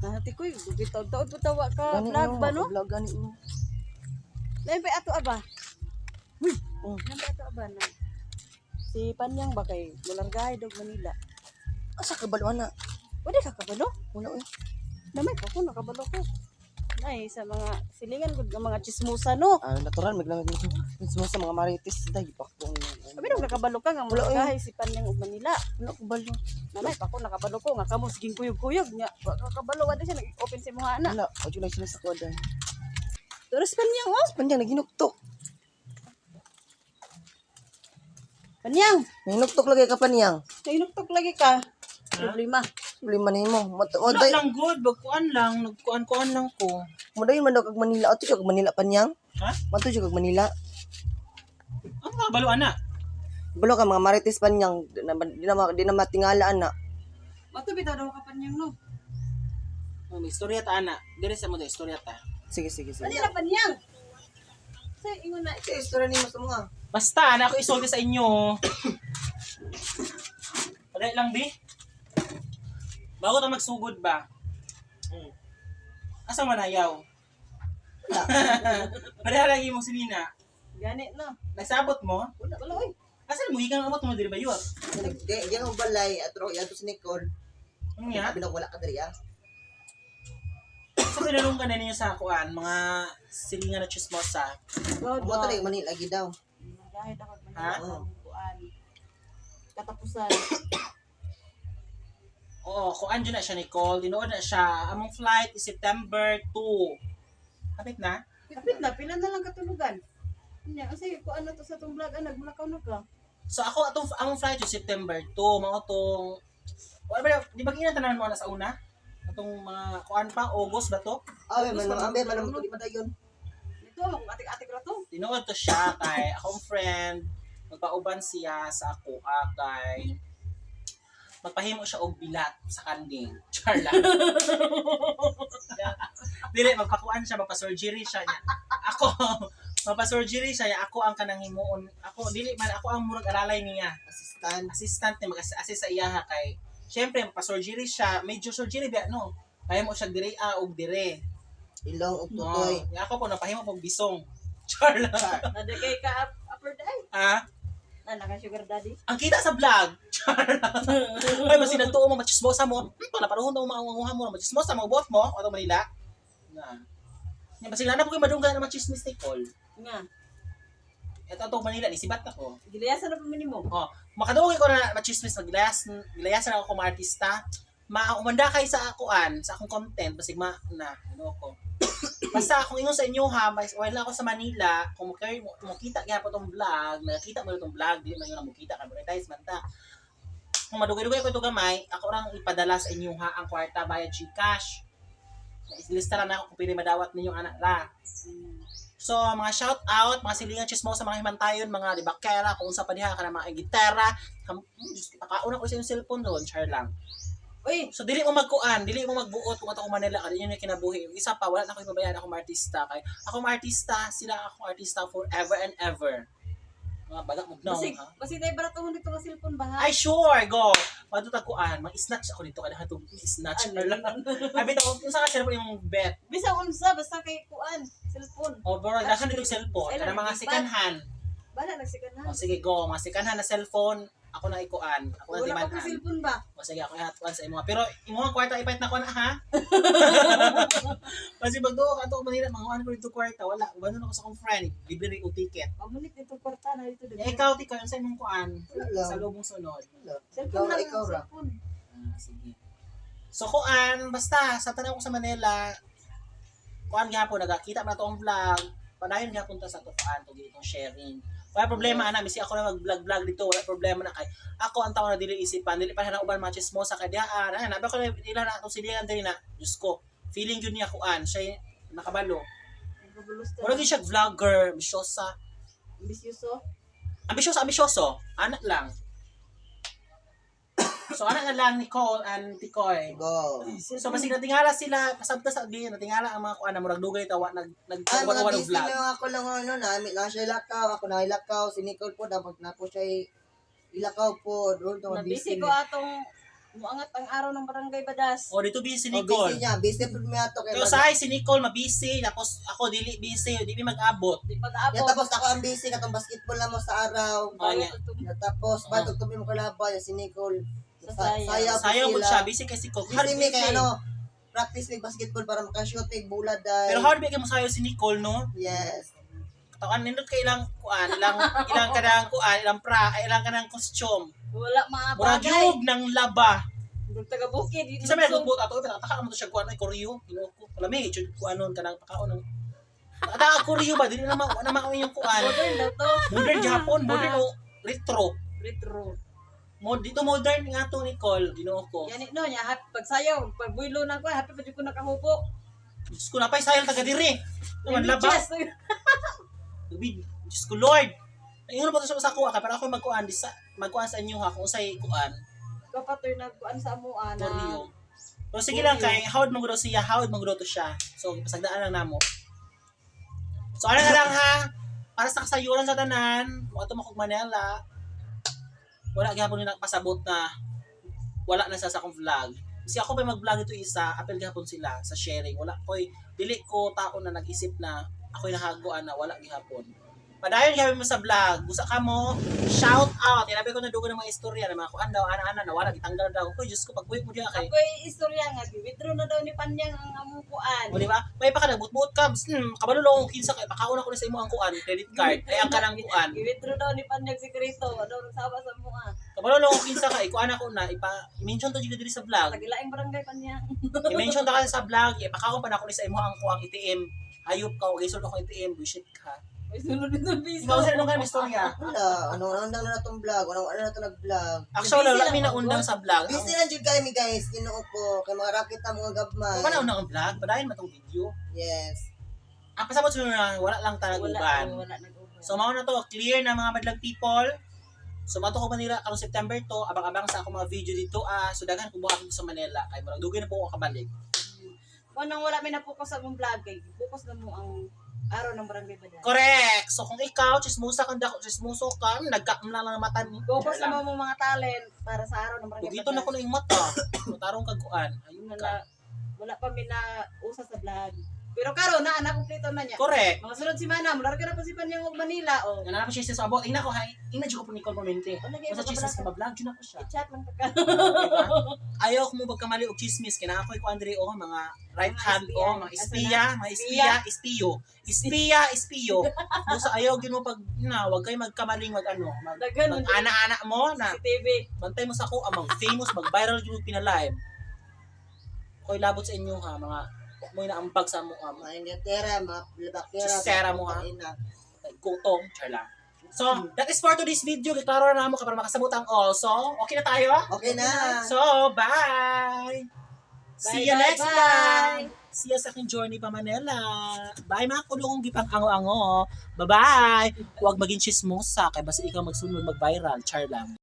Nahati ko, bitaw taon po tawa ka. Vlog ba no? Vlog gani mo. Lain pa ato aba. Uy, Oh. lain pa ato aba na. Si Panyang ba kay Mulargay dog Manila. Asa ka balo na? Pwede ka kabalo? Wala eh. Namay pa ko nakabalo ko. Nay sa mga silingan gud nga mga chismosa no. Ah, natural maglang mismo sa mga marites dai pakong. Sabi nung nakabalo ka nga Wala, Mulargay si Panyang ug Manila. Wala ko balo. Namay pa ko nakabalo ko nga kamo siging kuyog-kuyog nya. Wa ka kabalo wa siya nag-open si mga anak. Wala, lang sila sa kuwadan. Terus Panyang oh. Pandang naginuktok. Panyang, Naginuktok lagi ka paniyang. kainuktok lagi ka. Problema. Problema nimo. Mat Wala Moday, lang good, bagkuan lang, nagkuan-kuan lang ko. moday man daw kag Manila. Ato siya kag Manila paniyang. Ha? Mato siya kag Manila. Ang mga balo ana. Balo ka mga marites paniyang di na di na, ma- di na matingala ana. Mato bitaw daw ka Panyang no. Oh, may istorya ta ana. Dire sa mo da istorya ta. Sige sige sige. Na Panyang? Sa ingon na Sa istorya nimo sa mga. Basta ana ako isolve sa inyo. Padali lang bi. Bago ta magsugod ba? Hmm. Asa man ayaw? Wala. Padali lang imong sinina. gani no. Nagsabot mo? Wala wala oy. Asa mo gikan amot mo diri ba yun? Di yan ang balay at ro yato si Nicole. Ano nga? Na wala ka diri ah. So kinalong ka na ninyo sa kuan, mga silingan na chismosa. God, Mo to Manila lagi daw. Dahil ako Ha? Manila kuan. Katapusan. Oo, kung andyan na siya Nicole, tinuod na siya. Among flight is September 2. Kapit na? Kapit na pila na lang katulugan. Nya kasi ko ano to sa tong vlog anag mulakaw na ka. So ako atong among flight is September 2, mao tong ba, di ba kinatanan mo na sa una? Atong mga kuan pa, August ba to? Ah, man man ambe man mo di madayon. Dito ako atik-atik ra to. Tinuod to siya kay akong friend, magpauban siya sa ako ah, kay magpahimo siya og bilat sa kanding. Char lang. Dili, magpakuan siya, magpa-surgery siya niya. Ako, magpa-surgery siya niya. Ako ang kanang himuon. Ako, dili man, ako ang murag alalay niya. Assistant. Assistant niya, mag-assist sa iya ha, kay Siyempre, magpa-surgery siya. Major surgery ba, no? Kaya mo siya dire a og dire. Ilong ug No. tutoy. Ako po, napahimo pong bisong. Char lang. Nade kay ka up, upper day. Ah, Na naka sugar daddy. ang kita sa vlog. Ay, basi nagtuo mo, machismosa mo. Hmm, palaparuhon daw maunguhan mo. Machismosa mo, boss mo. O Manila. Na. Yan, basi na po kayo madunggan na machismis ni Cole. Nga. Ito ito Manila, nisibat ako. Gilayasan na pa minimo. Oh, makadungay ko na machismis, maglayas, gilayasan ako kung artista. Maumanda kay sa akuan, sa akong content, basig ma, na, ano ko. Basta kung ingon sa inyo ha, mas oil ako sa Manila, kung mo makita kaya po tong vlog, nakita mo itong vlog, di man yun ang makita ka monetize man ta. Kung madugay-dugay ko ito gamay, ako lang ipadala sa inyo ha ang kwarta via GCash. Ilista lang na ako kung pwede madawat ninyong anak ra. So, mga shout out, mga silingan chismo sa mga himantayon, mga libakera, kung sa pa diha ka na mga gitara. Diyos, pakauna ko sa yung cellphone doon, char lang. Uy, So, dili mo magkuan, dili mo magbuot kung ato ko Manila, kasi yun yung kinabuhi. Yung isa pa, wala na ko ibabayan akong artista. Kay, akong artista, sila akong artista forever and ever. Mga baga mo no, basig, ha? basig tayo baratuhon dito nga cellphone ba? Ay, sure, go! Matutag kuan, mag-snatch ako dito, kada hatong snatch. Ano? Ay, bitaw, kung saan ka cellphone yung bet. Bisa unsa basta kay kuan, cellphone. O, bro, dakan dito cellphone. Kailan Kada mga second hand. Bala nagsikan na. O sige, go. Mga second hand na cellphone, ako na ikuan. Ako na Wala pa ko cellphone ba? O sige, ako ihatuan sa imo. Pero imo ang kwarta ipait na kuan ha. Kasi pag doon ka to Manila, mga ano ko dito kwarta, wala. Wala ako sa akong friend, libre rin o ticket. Pamulit dito kwarta na dito. Eh, ikaw, tikaw, yung sa imong kuan, Wala lang. sa lubong sunod. Wala. Cellphone Ikaw ra, lang, ikaw ra. cellphone. Ah, sige. So kuan, basta sa tanaw ko sa Manila, kuan gyapon nagakita man to ang vlog. Padayon gyapon ta sa to kuan to itong sharing. Wala problema ana, misi ako na mag-vlog-vlog dito, wala problema na kay. Ako ang tao na dili isipan, dili pa na uban matches mo sa kadiyaan. Ay, nabi ko na ila na atong siligan diri na. Diyos ko, feeling yun niya kuan, siya nakabalo. Wala gyud siya vlogger, ambisyosa. Ambisyoso. Ambisyoso, ambisyoso. Anak lang. So anak na lang Nicole and Tikoy. Go. So basig natingala sila, pasabta sa di natingala ang mga kuan murag dugay tawa nag nag Ah, mga busy vlog. na ako lang ano na, na siya ilakaw, ako na ilakaw, si Nicole po, dapat na po siya ilakaw po, doon to Nabisi busy. ko atong Muangat ang araw ng barangay Badas. O dito busy si O, Nicole. busy niya. Busy po niya to. Kaya usahay si Nicole mabisi, tapos ako dili busy, di mi mag-abot. Di Ya, pag-abot. tapos ako ang busy katong basketball na mo sa araw. Oh, yeah. Ya, tapos Oh. bago tubi mo kalaban si Nicole. Sa Sa- po Sayaw mo sila. siya, busy kay si Nicole. Busy mi kay ano, practice mig basketball para makashoot mig bulad dahil. Pero hard ba kayo mo sayaw si Nicole, no? Yes. Tawan nindot kay ilang kuan, ilang ilang kanang kuan, ilang pra, ay ilang kanang costume. Wala mga Murag bagay. yug ng laba. Dug taga bukid. di Isa may lugsong. gubot ato, pinataka mo to siya kuan ay koryo, ginoko. Kalami, jud kuanon kanang pakaon ng Ada koryo ba dili naman wala naman yung kuan. Modern daw to. Modern Japon, modern o retro. Retro. Mod dito modern nga to Nicole, ginoo ko. Yan no nya happy pag sayaw, pag builo na ko, happy pa jud ko nakahupo. Diyos ko napay sayang taga diri. Naman laba. Yes. Tubig. Diyos ko Lord. Ingon pa to sa ka pero ako magkuan di sa magkuan sa inyo ha kung usay kuan. Kapatoy na kuan sa amuan na. Koryo. Pero sige lang kay howd mo siya, howd mo to siya. So ipasagdaan lang namo. So ano na lang ha? Para sa kasayuran sa tanan, mo ato makog Manila. Wala gyapon ni nakapasabot na wala na sa sa akong vlog. Kasi ako pa mag-vlog ito isa, apel gihapon sila sa sharing. Wala koy dili ko tao na nag-isip na ako'y nahagoan na wala gihapon. Padayon gihapon mo sa vlog, gusto ka mo, shout out. Tinabi ko na dugo ng mga istorya ng mga kuan daw, ana-ana na wala gitanggal daw. Ko Diyos ko pagbuhi mo diha kay. Ako'y istorya nga, withdraw na daw ni Panyang ang among kuan. O di ba? May pa ka nagbutbuot ka, hmm, kabalo lang kung kinsa kay pakauna ko na sa imo ang kuan, credit card. Ay ang kanang kuan. I-withdraw daw ni Panyang sekreto. Daw nagsawa sa mua. Kabalo lang kung kinsa kay kuan ako na ipa i-mention to jud diri sa vlog. Tagilaing barangay Panyang. I-mention ta ka sa vlog, ipakaon pa na ako ni sa imo ang kuang ATM. Ayop ka, okay, sulod ako ATM, bullshit ka. May sunod nito piso. Ikaw sa nung kanang istorya. Wala. Ano, undang na natong vlog. Ano, ano na to nag-vlog. Actually, wala Busy mi lang na undang sa vlog. Busy lang jud kayo mi guys. Ginoo ko. Kay mga racket na mga gabmay. Kung pa na unang ang vlog, padayon matong video. Yes. Ang pasabot sa na wala lang talaga Wala, uban. wala nag-uban. So mao na to, clear na mga madlang people. So mato ko Manila karong September to, abang-abang sa akong mga video dito ah so daghan ko buhat sa Manila kay murag dugay na po ako kabalik. Kung nang wala may napokus sa mong vlog, kay focus na mo ang araw ng barangay Badas. Correct. So kung ikaw chismusa kang dako chismuso ka, nagkam na lang ang mata ni. Focus na mo mga talent para sa araw ng barangay Dito na ko na yung mata. Matarong kag kuan. Ayun na na, wala pa na usa sa vlog. Pero karon na anak kompleto na niya. Correct. Mga sunod si Manam, larga na pa si Panyang og Manila oh. Nga na pa siya sa abot. Ina ko hay. Ina jud ko po ni Sa mo chismis ka ba vlog jud na ko siya. I-chat lang ka. Diba? Ayaw ko mo magkamali og chismis kaya ako ko Andre oh mga right Mga hand espiya. oh mga espiya, mga espiya, espiyo. Espiya, espiyo. Busa ayaw gid mo pag na wag kay magkamaling mag ano, mag, ana-ana mo na si TV. bantay mo sa ko amang famous mag viral jud pinalive. Koy labot sa inyo ha mga mo inaambag sa mo um, Mga Inglaterra, mga Bakera. Sisera mo, ha? Ina. gutong char lang. So, that is for today's video. Kiklaro na mo ka para makasabot ang all. So, okay na tayo? Okay na. So, bye! See you next time! See you sa aking journey pa Manila. Bye mga kulong gipang ango-ango. Bye-bye! Huwag maging chismosa kay basta ikaw magsunod mag-viral. Char lang.